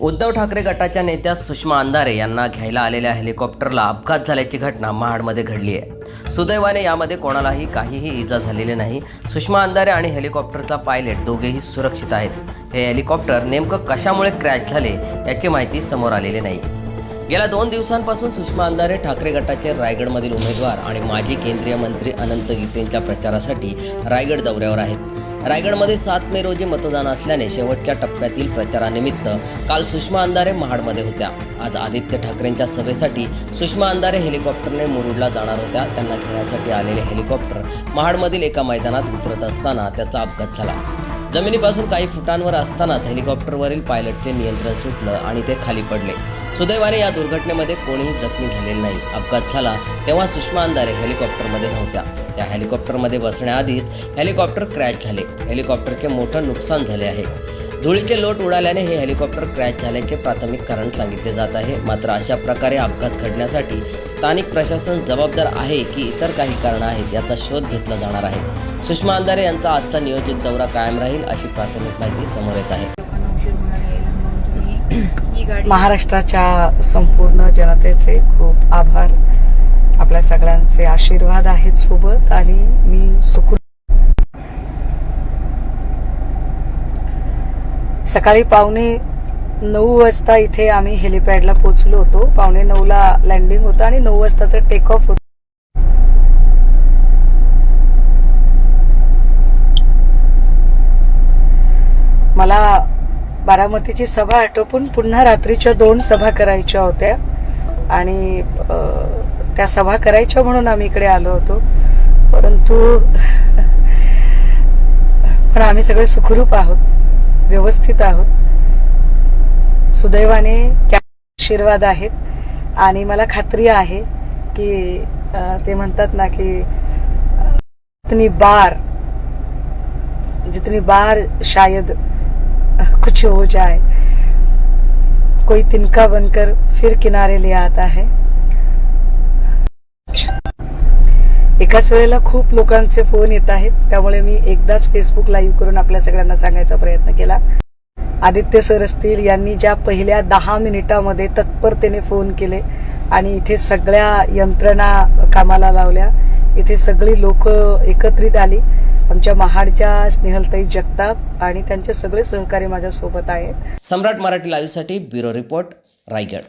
उद्धव ठाकरे गटाच्या नेत्या सुषमा अंधारे यांना घ्यायला आलेल्या हेलिकॉप्टरला अपघात झाल्याची घटना महाडमध्ये घडली आहे. सुदैवाने यामध्ये कोणालाही काहीही इजा झालेली नाही. सुषमा अंधारे आणि हेलिकॉप्टरचा पायलट दोघेही सुरक्षित आहेत. हे हेलिकॉप्टर नेमकं कशामुळे क्रॅश झाले याची माहिती समोर आलेली नाही. गेल्या दोन दिवसांपासून सुषमा अंधारे ठाकरे गटाचे रायगडमधील उमेदवार आणि माजी केंद्रीय मंत्री अनंत गीतेंच्या प्रचारासाठी रायगड दौऱ्यावर आहेत. रायगडमध्ये सात मे रोजी मतदान असल्याने शेवटच्या टप्प्यातील प्रचारानिमित्त काल सुषमा अंधारे महाडमध्ये होत्या. आज आदित्य ठाकरेंच्या सभेसाठी सुषमा अंधारे हेलिकॉप्टरने मुरुडला जाणार होत्या. त्यांना घेण्यासाठी आलेले हेलिकॉप्टर महाडमधील एका मैदानात उतरत असताना त्याचा अपघात झाला. जमिनीपासून काही फुटांवर असतानाच हेलिकॉप्टरवरील पायलटचे नियंत्रण सुटलं आणि ते खाली पडले. सुदैवाने या दुर्घटनेमध्ये कोणीही जखमी झालेले नाही. अपघात झाला तेव्हा सुषमा अंधारे हेलिकॉप्टरमध्ये नव्हत्या. त्या हेलिकॉप्टरमध्ये बसण्याआधीच हेलिकॉप्टर क्रॅश झाले. हेलिकॉप्टरचे मोठं नुकसान झाले आहे. धुळीचे लोट उडाल्याने हे हेलिकॉप्टर क्रॅश झाल्याचे प्राथमिक कारण सांगितले जात आहे. मात्र अशा प्रकारे अपघात घडण्यासाठी स्थानिक प्रशासन जबाबदार आहे की इतर काही कारणं आहेत याचा शोध घेतला जाणार आहे. सुषमा अंधारे यांचा आजचा नियोजित दौरा कायम राहील अशी प्राथमिक माहिती समोर येत आहे. महाराष्ट्राच्या संपूर्ण जनतेचे खूप आभार. आपल्या सगळ्यांचे आशीर्वाद आहेत सोबत आणि मी सुखू सकाळी पावणे नऊ वाजता इथे आम्ही हेलिपॅडला पोहोचलो होतो. पावणे नऊला लँडिंग होतं आणि नऊ वाजताचं टेक ऑफ होतं. मला बारामतीची सभा आटोपून पुन्हा रात्रीच्या दोन सभा करायच्या होत्या. आणि त्या सभा करायच्या म्हणून आम्ही इकडे आलो होतो. परंतु पण आम्ही सगळे सुखरूप आहोत व्यवस्थित आहोत. सुदैवाने त्या आशीर्वाद आहेत. आणि मला खात्री आहे की ते म्हणतात ना की जितनी बार जितनी बार शायद कुछ हो जाए कोई तिनका बनकर फिर किनारे ले आता है. एकाच वेळेला खूप लोकांचे फोन येत आहेत. त्यामुळे मी एकदाच फेसबुक लाईव्ह करून आपल्या सगळ्यांना सांगायचा प्रयत्न केला. आदित्य सर असतील यांनी ज्या पहिल्या दहा मिनिटामध्ये तत्परतेने फोन केले आणि इथे सगळ्या यंत्रणा कामाला लावल्या. इथे सगळी लोक एकत्रित आली. आमच्या महाडच्या स्नेहलताई जगताप आणि त्यांचे सगळे सहकारी माझ्या सोबत आहेत. सम्राट मराठी लाईव्हसाठी ब्युरो रिपोर्ट रायगड.